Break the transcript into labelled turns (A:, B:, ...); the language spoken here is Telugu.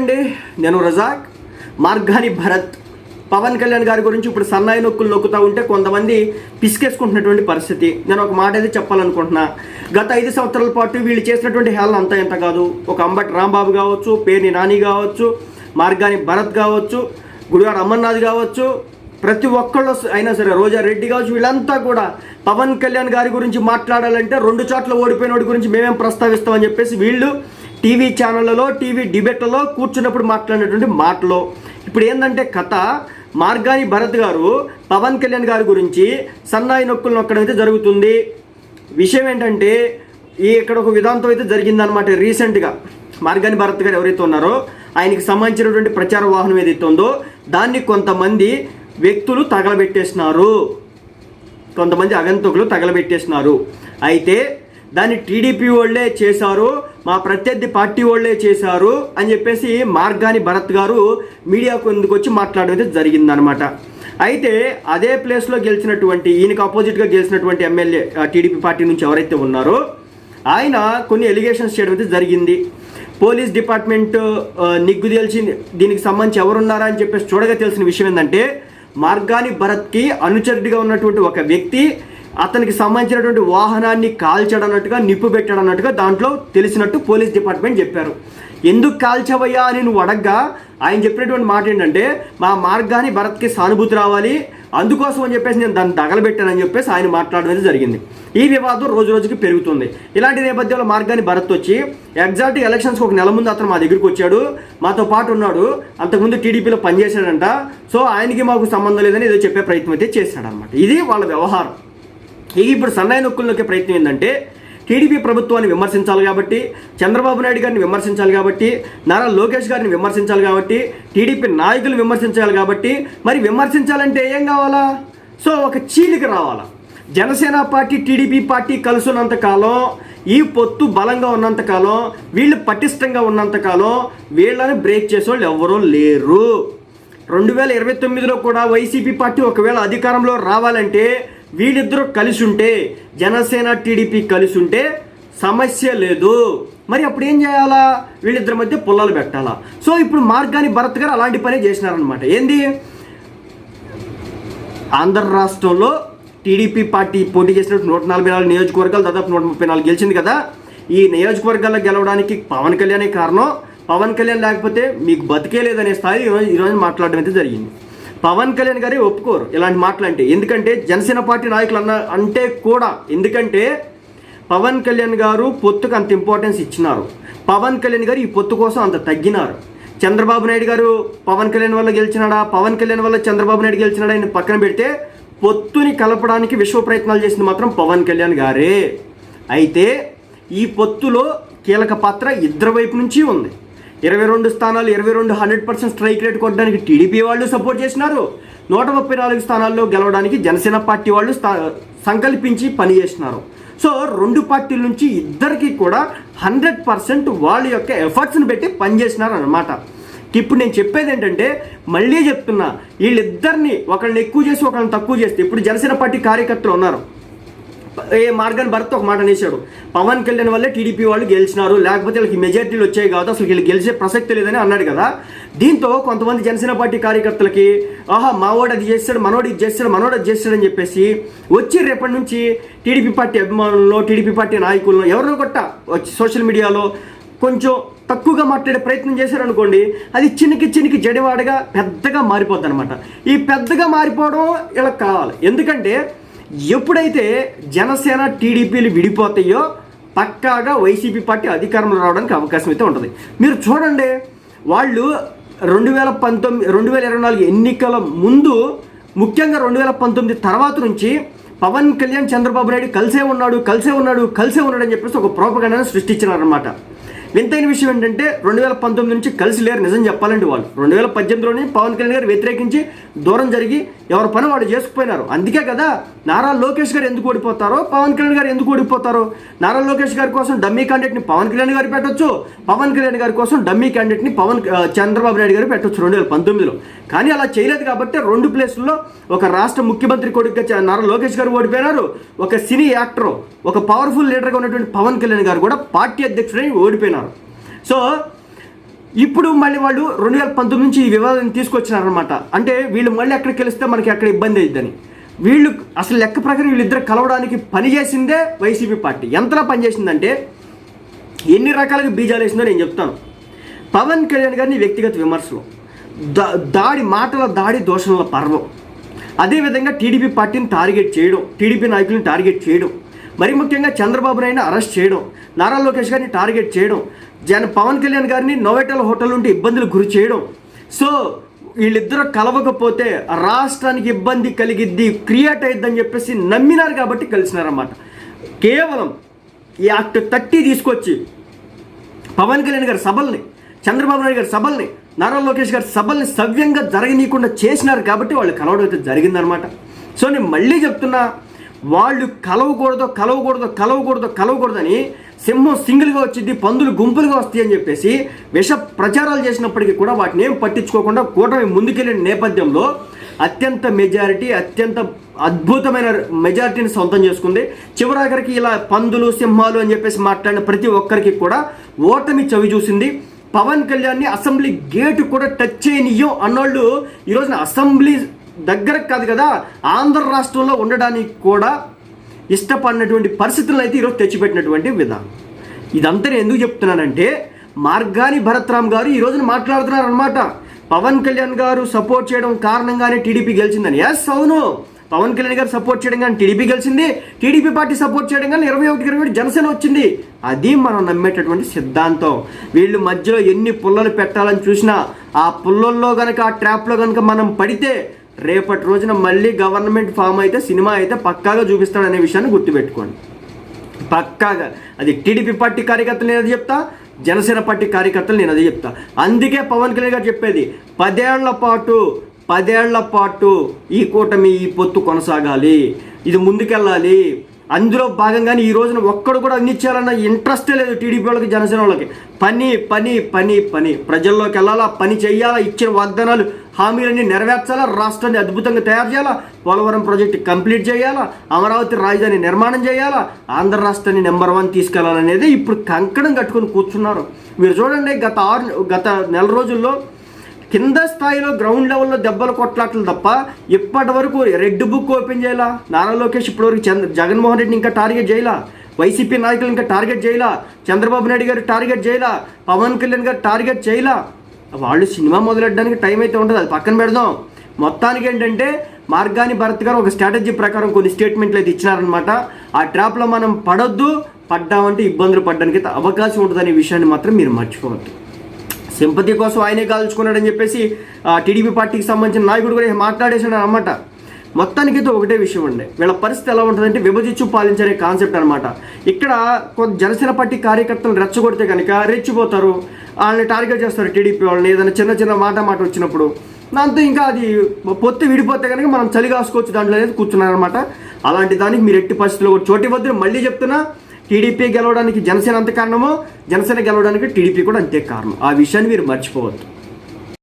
A: అండి నేను రజాక్ మార్గాని భరత్. పవన్ కళ్యాణ్ గారి గురించి ఇప్పుడు సన్నాయి నొక్కులు నొక్కుతూ ఉంటే కొంతమంది పిసికేసుకుంటున్నటువంటి పరిస్థితి. నేను ఒక మాట అయితే చెప్పాలనుకుంటున్నా. గత ఐదు సంవత్సరాల పాటు వీళ్ళు చేసినటువంటి హేళన అంతా ఎంత కాదు. ఒక అంబటి రాంబాబు కావచ్చు పేర్ని నాని కావచ్చు మార్గాని భరత్ కావచ్చు గుడివాడ అమర్నాథ్ కావచ్చు ప్రతి ఒక్కళ్ళు అయినా సరే రోజా రెడ్డి కావచ్చు వీళ్ళంతా కూడా పవన్ కళ్యాణ్ గారి గురించి మాట్లాడాలంటే రెండు చోట్ల ఓడిపోయిన వాడి గురించి మేమేం ప్రస్తావిస్తామని చెప్పేసి వీళ్ళు టీవీ ఛానళ్ళలో టీవీ డిబేట్లలో కూర్చున్నప్పుడు మాట్లాడినటువంటి మాటలు ఇప్పుడు ఏంటంటే కథ మార్గాని భరత్ గారు పవన్ కళ్యాణ్ గారి గురించి సన్నాయి నొక్కులు నొక్కడం అయితే జరుగుతుంది. విషయం ఏంటంటే ఈ ఇక్కడ ఒక విధాంతం అయితే జరిగిందనమాట రీసెంట్గా. మార్గాని భరత్ గారు ఎవరైతే ఉన్నారో ఆయనకి సంబంధించినటువంటి ప్రచార వాహనం ఏదైతే ఉందో దాన్ని కొంతమంది వ్యక్తులు తగలబెట్టేసినారు. కొంతమంది అగంతకులు తగలబెట్టేసినారు. అయితే దాన్ని టీడీపీ వాళ్ళే చేశారు. మా ప్రత్యర్థి పార్టీ వాళ్ళే చేశారు అని చెప్పేసి మార్గాని భరత్ గారు మీడియాకు ఎందుకు వచ్చి మాట్లాడడం అయితే జరిగిందనమాట అయితే అదే ప్లేస్లో గెలిచినటువంటి ఈయనకు అపోజిట్గా గెలిచినటువంటి ఎమ్మెల్యే టీడీపీ పార్టీ నుంచి ఎవరైతే ఉన్నారో ఆయన కొన్ని ఎలిగేషన్స్ చేయడం అయితే జరిగింది. పోలీస్ డిపార్ట్మెంట్ నిగ్గు తెలిసి దీనికి సంబంధించి ఎవరున్నారా అని చెప్పేసి చూడగా తెలిసిన విషయం ఏంటంటే మార్గాని భరత్కి అనుచరుడిగా ఉన్నటువంటి ఒక వ్యక్తి అతనికి సంబంధించినటువంటి వాహనాన్ని కాల్చాడన్నట్టుగా నిప్పు పెట్టాడన్నట్టుగా దాంట్లో తెలిసినట్టు పోలీస్ డిపార్ట్మెంట్ చెప్పారు. ఎందుకు కాల్చవయ్యా? అని నువ్వు అడగ్గా ఆయన చెప్పినటువంటి మాట ఏంటంటే మా మార్గాన్ని భరత్కి సానుభూతి రావాలి అందుకోసం అని చెప్పేసి నేను దాన్ని తగలబెట్టానని చెప్పేసి ఆయన మాట్లాడడం జరిగింది. ఈ వివాదం రోజు రోజుకి పెరుగుతుంది. ఇలాంటి నేపథ్యంలో మార్గాన్ని భరత్ వచ్చి ఎగ్జాక్ట్ ఎలక్షన్స్కి ఒక నెల ముందు అతను మా దగ్గరికి వచ్చాడు మాతో పాటు ఉన్నాడు అంతకుముందు టీడీపీలో పనిచేశాడంట సో ఆయనకి మాకు సంబంధం లేదని ఏదో చెప్పే ప్రయత్నం అయితే చేశాడనమాట ఇది వాళ్ళ వ్యవహారం. ఇక ఇప్పుడు సన్నాయి నొక్కులు నొక్కే ప్రయత్నం ఏంటంటే టీడీపీ ప్రభుత్వాన్ని విమర్శించాలి కాబట్టి చంద్రబాబు నాయుడు గారిని విమర్శించాలి కాబట్టి నారా లోకేష్ గారిని విమర్శించాలి కాబట్టి టీడీపీ నాయకులు విమర్శించాలి కాబట్టి మరి విమర్శించాలంటే ఏం కావాలా? సో ఒక చీలిక రావాలా. జనసేన పార్టీ టీడీపీ పార్టీ కలిసి ఉన్నంతకాలం ఈ పొత్తు బలంగా ఉన్నంతకాలం వీళ్ళు పటిష్టంగా ఉన్నంతకాలం వీళ్ళని బ్రేక్ చేసేవాళ్ళు ఎవరూ లేరు. రెండు వేల ఇరవై తొమ్మిదిలో కూడా వైసీపీ పార్టీ ఒకవేళ అధికారంలో రావాలంటే వీళ్ళిద్దరూ కలిసి ఉంటే జనసేన టీడీపీ కలిసి ఉంటే సమస్య లేదు. మరి అప్పుడు ఏం చేయాలా? వీళ్ళిద్దరి మధ్య పుల్లలు పెట్టాలా? సో ఇప్పుడు మార్గాని భరత్ గారు అలాంటి పనే చేసినారనమాట ఏంది? ఆంధ్ర రాష్ట్రంలో టీడీపీ పార్టీ పోటీ చేసినట్టు నూట నలభై నాలుగు నియోజకవర్గాలు దాదాపు నూట ముప్పై నాలుగు గెలిచింది కదా. ఈ నియోజకవర్గాల్లో గెలవడానికి పవన్ కళ్యాణే కారణం. పవన్ కళ్యాణ్ లేకపోతే మీకు బతికే లేదనే స్థాయి ఈరోజు మాట్లాడడం అయితే జరిగింది. పవన్ కళ్యాణ్ గారే ఒప్పుకోరు ఇలాంటి మాటలంటే ఎందుకంటే జనసేన పార్టీ నాయకులు అన్న అంటే కూడా. ఎందుకంటే పవన్ కళ్యాణ్ గారు పొత్తుకు అంత ఇంపార్టెన్స్ ఇచ్చినారు. పవన్ కళ్యాణ్ గారు ఈ పొత్తు కోసం అంత తగ్గినారు. చంద్రబాబు నాయుడు గారు పవన్ కళ్యాణ్ వల్ల గెలిచినాడా? పవన్ కళ్యాణ్ వల్ల చంద్రబాబు నాయుడు గెలిచినాడా ఆయన పక్కన పెడితే పొత్తుని కలపడానికి విశ్వ ప్రయత్నాలు చేసింది మాత్రం పవన్ కళ్యాణ్ గారే. అయితే ఈ పొత్తులో కీలక పాత్ర ఇద్దరి వైపు నుంచి ఉంది. ఇరవై రెండు స్థానాలు ఇరవై రెండు హండ్రెడ్ పర్సెంట్ స్ట్రైక్ రేట్ కొట్టడానికి టీడీపీ వాళ్ళు సపోర్ట్ చేసినారు. నూట ముప్పై నాలుగు స్థానాల్లో గెలవడానికి జనసేన పార్టీ వాళ్ళు స్థా సంకల్పించి పని చేసినారు. సో రెండు పార్టీల నుంచి ఇద్దరికి కూడా హండ్రెడ్ పర్సెంట్ వాళ్ళ యొక్క ఎఫర్ట్స్ని పెట్టి పనిచేసినారు అనమాట ఇప్పుడు నేను చెప్పేది ఏంటంటే మళ్ళీ చెప్తున్నా వీళ్ళిద్దరిని ఒకళ్ళని ఎక్కువ చేసి ఒకళ్ళని తక్కువ చేస్తే ఇప్పుడు జనసేన పార్టీ కార్యకర్తలు ఉన్నారు. ఏ మార్గాన్ని భరత్ ఒక మాట అనేసాడు పవన్ కళ్యాణ్ వల్లే టీడీపీ వాళ్ళు గెలిచినారు. లేకపోతే వీళ్ళకి మెజార్టీలు వచ్చాయి కాదు అసలు వీళ్ళు గెలిచే ప్రసక్తి లేదని అన్నాడు కదా. దీంతో కొంతమంది జనసేన పార్టీ కార్యకర్తలకి ఆహా మావాడు అది చేస్తాడు మనోడు ఇది చేస్తాడు మనోడు అది చేస్తాడు అని చెప్పేసి వచ్చి రేపటి నుంచి టీడీపీ పార్టీ అభిమానుల్లో టీడీపీ పార్టీ నాయకుల్లో ఎవరినో కొట్ట వచ్చి సోషల్ మీడియాలో కొంచెం తక్కువగా మాట్లాడే ప్రయత్నం చేశారనుకోండి అది చిన్నకి చిన్నకి జడివాడగా పెద్దగా మారిపోద్ది అనమాట ఈ పెద్దగా మారిపోవడం ఇలా కావాలి. ఎందుకంటే ఎప్పుడైతే జనసేన టీడీపీలు విడిపోతాయో పక్కాగా వైసీపీ పార్టీ అధికారంలో రావడానికి అవకాశం అయితే ఉంటుంది. మీరు చూడండి వాళ్ళు రెండు వేల పంతొమ్మిది రెండు వేల ఇరవై నాలుగు ఎన్నికల ముందు ముఖ్యంగా రెండు వేల పంతొమ్మిది తర్వాత నుంచి పవన్ కళ్యాణ్ చంద్రబాబు నాయుడు కలిసే ఉన్నాడు కలిసే ఉన్నాడు కలిసే ఉన్నాడు అని చెప్పేసి ఒక ప్రోపగండాన్ని సృష్టించినారనమాట వింతైన విషయం ఏంటంటే రెండు వేల పంతొమ్మిది నుంచి కలిసి లేరు నిజం చెప్పాలండి వాళ్ళు. రెండు వేల పద్దెనిమిదిలోనే పవన్ కళ్యాణ్ గారు వ్యతిరేకించి దూరం జరిగి ఎవరి పని వాళ్ళు చేసుకుపోయినారు. అందుకే కదా నారా లోకేష్ గారు ఎందుకు ఓడిపోతారో పవన్ కళ్యాణ్ గారు ఎందుకు ఓడిపోతారో. నారా లోకేష్ గారి కోసం డమ్మీ క్యాండిడేట్ని పవన్ కళ్యాణ్ గారు పెట్టొచ్చు పవన్ కళ్యాణ్ గారి కోసం డమ్మీ క్యాండిడేట్ని పవన్ చంద్రబాబు నాయుడు గారు పెట్టొచ్చు రెండు వేల పంతొమ్మిదిలో. కానీ అలా చేయలేదు కాబట్టి రెండు ప్లేసుల్లో ఒక రాష్ట్ర ముఖ్యమంత్రి కొడుకుగా నారా లోకేష్ గారు ఓడిపోయినారు. ఒక సినీ యాక్టర్ ఒక పవర్ఫుల్ లీడర్గా ఉన్నటువంటి పవన్ కళ్యాణ్ గారు కూడా పార్టీ అధ్యక్షుడని ఓడిపోయినారు. సో ఇప్పుడు మళ్ళీ వాళ్ళు రెండు వేల పంతొమ్మిది నుంచి ఈ వివాదాన్ని తీసుకొచ్చినారనమాట అంటే వీళ్ళు మళ్ళీ అక్కడికి వెళిస్తే మనకి అక్కడ ఇబ్బంది అయ్యిద్దని వీళ్ళు అసలు లెక్క ప్రకారం వీళ్ళిద్దరు కలవడానికి పనిచేసిందే వైసీపీ పార్టీ. ఎంతలా పనిచేసిందంటే ఎన్ని రకాలుగా బీజాలు వేసిందో నేను చెప్తాను. పవన్ కళ్యాణ్ గారిని వ్యక్తిగత విమర్శలు. దా దాడి మాటల దాడి దోషణల పర్వం. అదేవిధంగా టీడీపీ పార్టీని టార్గెట్ చేయడం టీడీపీ నాయకులను టార్గెట్ చేయడం. మరి ముఖ్యంగా చంద్రబాబు నాయుడు అరెస్ట్ చేయడం. నారా లోకేష్ గారిని టార్గెట్ చేయడం జన పవన్ కళ్యాణ్ గారిని నోవెటల్ హోటల్ నుండి ఇబ్బందులు గురి చేయడం. సో వీళ్ళిద్దరూ కలవకపోతే రాష్ట్రానికి ఇబ్బంది కలిగిద్ది క్రియేట్ అయిద్దని చెప్పేసి నమ్మినారు కాబట్టి కలిసినారన్నమాట. కేవలం ఈ యాక్ట్ థర్టీ తీసుకొచ్చి పవన్ కళ్యాణ్ గారి సభల్ని చంద్రబాబు నాయుడు గారి సభల్ని నారా లోకేష్ గారి సభల్ని సవ్యంగా జరగనీయకుండా చేసినారు కాబట్టి వాళ్ళు కలవడం అయితే జరిగిందనమాట సో నేను మళ్ళీ చెప్తున్నా వాళ్ళు కలవకూడదు కలవకూడదు కలవకూడదు కలవకూడదని సింహం సింగిల్గా వచ్చింది పందులు గుంపులుగా వస్తాయి అని చెప్పేసి విష ప్రచారాలు చేసినప్పటికీ కూడా వాటిని ఏం పట్టించుకోకుండా కూటమి ముందుకెళ్ళిన నేపథ్యంలో అత్యంత మెజారిటీ అత్యంత అద్భుతమైన మెజారిటీని సొంతం చేసుకుంది. చివరాఖరికి ఇలా పందులు సింహాలు అని చెప్పేసి మాట్లాడిన ప్రతి ఒక్కరికి కూడా ఓటమి చవి చూసింది. పవన్ కళ్యాణ్ని అసెంబ్లీ గేటు కూడా టచ్ చేయనియ్యం అన్నోళ్ళు ఈరోజున అసెంబ్లీ దగ్గర కాదు కదా ఆంధ్ర రాష్ట్రంలో ఉండడానికి కూడా ఇష్టపడినటువంటి పరిస్థితులను అయితే ఈరోజు తెచ్చిపెట్టినటువంటి విధానం. ఇదంతా నేను ఎందుకు చెప్తున్నానంటే మార్గాని భరత్రామ్ గారు ఈ రోజున మాట్లాడుతున్నారు అనమాట పవన్ కళ్యాణ్ గారు సపోర్ట్ చేయడం కారణంగానే టీడీపీ గెలిచిందని. ఎస్ అవును. పవన్ కళ్యాణ్ గారు సపోర్ట్ చేయడం కానీ టీడీపీ గెలిచింది. టీడీపీ పార్టీ సపోర్ట్ చేయడం కానీ ఇరవై ఒకటి ఇరవై ఒకటి జనసేన వచ్చింది. అది మనం నమ్మేటటువంటి సిద్ధాంతం. వీళ్ళు మధ్యలో ఎన్ని పుల్లలు పెట్టాలని చూసినా ఆ పుల్లల్లో కనుక ఆ ట్రాప్లో కనుక మనం పడితే రేపటి రోజున మళ్ళీ గవర్నమెంట్ ఫామ్ అయితే సినిమా అయితే పక్కాగా చూపిస్తాడనే విషయాన్ని గుర్తుపెట్టుకోండి. పక్కాగా. అది టీడీపీ పార్టీ కార్యకర్తలు నేను అది చెప్తా జనసేన పార్టీ కార్యకర్తలు నేను అది చెప్తా. అందుకే పవన్ కళ్యాణ్ గారు చెప్పేది పదేళ్ళ పాటు పదేళ్ళ పాటు ఈ కూటమి ఈ పొత్తు కొనసాగాలి ఇది ముందుకెళ్ళాలి. అందులో భాగంగానే ఈ రోజున ఒక్కడు కూడా అందించాలన్న ఇంట్రెస్టే లేదు టీడీపీ వాళ్ళకి జనసేన వాళ్ళకి. పని పని పని పని. ప్రజల్లోకి వెళ్ళాలా పని చేయాలా ఇచ్చిన వాగ్దానాలు హామీలన్నీ నెరవేర్చాలా? రాష్ట్రాన్ని అద్భుతంగా తయారు చేయాలా? పోలవరం ప్రాజెక్టు కంప్లీట్ చేయాలా? అమరావతి రాజధాని నిర్మాణం చేయాలా? ఆంధ్ర రాష్ట్రాన్ని నెంబర్ వన్ తీసుకెళ్ళాలనేది ఇప్పుడు కంకణం కట్టుకొని కూర్చున్నారు. మీరు చూడండి గత ఆరు గత నెల రోజుల్లో కింద స్థాయిలో గ్రౌండ్ లెవెల్లో దెబ్బలు కొట్లాటలు తప్ప ఇప్పటి వరకు రెడ్ బుక్ ఓపెన్ చేయాలా? నారా లోకేష్ ఇప్పటివరకు చంద్ర జగన్మోహన్ రెడ్డిని ఇంకా టార్గెట్ చేయాలా? వైసీపీ నాయకులు ఇంకా టార్గెట్ చేయాలా? చంద్రబాబు నాయుడు గారు టార్గెట్ చేయాలా? పవన్ కళ్యాణ్ గారు టార్గెట్ చేయాలా? వాళ్ళు సినిమా మొదలెట్టడానికి టైం అయితే ఉండదు అది పక్కన పెడదాం. మొత్తానికి ఏంటంటే మార్గాని భరత్ గారు ఒక స్ట్రాటజీ ప్రకారం కొన్ని స్టేట్మెంట్లు అయితే ఇచ్చినారనమాట ఆ ట్రాప్లో మనం పడొద్దు పడ్డామంటే ఇబ్బందులు పడడానికి అవకాశం ఉంటుందనే విషయాన్ని మాత్రం మీరు మర్చిపోవద్దు. సింపతి కోసం ఆయనే కాల్చుకున్నాడని చెప్పేసి ఆ, టీడీపీ పార్టీకి సంబంధించిన నాయకుడు కూడా మాట్లాడేసాడు అనమాట మొత్తానికైతే ఒకటే విషయం అండి. వీళ్ళ పరిస్థితి ఎలా ఉంటుందంటే విభజించు పాలించనే కాన్సెప్ట్ అనమాట ఇక్కడ కొంత జనసేన పార్టీ కార్యకర్తలు రెచ్చగొడితే కనుక రెచ్చిపోతారు. వాళ్ళని టార్గెట్ చేస్తారు టీడీపీ వాళ్ళని. ఏదైనా చిన్న చిన్న మాట మాట వచ్చినప్పుడు. దాంతో ఇంకా అది పొత్తి విడిపోతే కనుక మనం చలి కాసుకోవచ్చు దాంట్లో అనేది కూర్చున్నారనమాట అలాంటి దానికి మీరు ఎట్టి పరిస్థితుల్లో కూడా చోటి వద్దు మళ్ళీ చెప్తున్నా టీడీపీ గెలవడానికి జనసేన అంత కారణమో జనసేన గెలవడానికి టీడీపీ కూడా అంతే కారణం. ఆ విషయాన్ని మీరు మర్చిపోవద్దు.